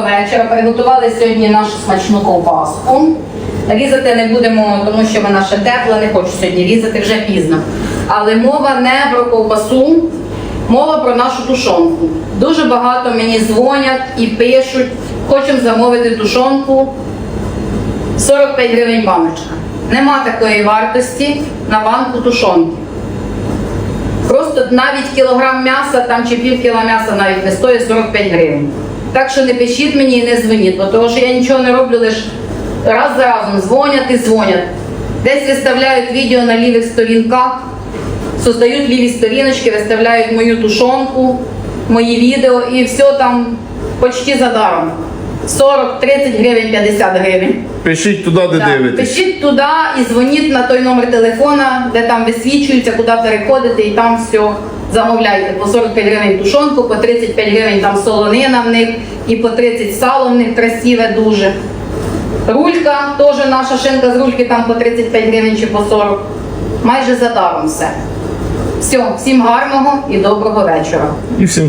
Вечора приготували сьогодні нашу смачну ковбаску. Різати не будемо, тому що вона ще тепла, не хочу сьогодні різати вже пізно. Але мова не про ковбасу, мова про нашу тушонку. Дуже багато мені дзвонять і пишуть, хочемо замовити тушонку 45 гривень баночка. Нема такої вартості на банку тушонки. Просто навіть кілограм м'яса там чи пів кіла м'яса навіть не стоїть 45 гривень. Так що не пишіть мені і не дзвоніть, бо того що я нічого не роблю, лише раз за разом дзвонять і дзвонять. Десь виставляють відео на лівих сторінках, создають ліві сторіночки, виставляють мою тушонку, мої відео і все там почти за даром. 40, 30 гривень, 50 гривень. Пишіть туди, де Так, дивитесь. Пишіть туди і дзвоніть на той номер телефона, де там висвічується, куди переходити, і там все замовляйте. По 45 гривень тушонку, по 35 гривень там солонина в них, і по 30 сало в них красиве дуже. Рулька, теж наша шинка з рульки там по 35 гривень чи по 40. Майже за даром все. Все, всім гарного і доброго вечора. І всім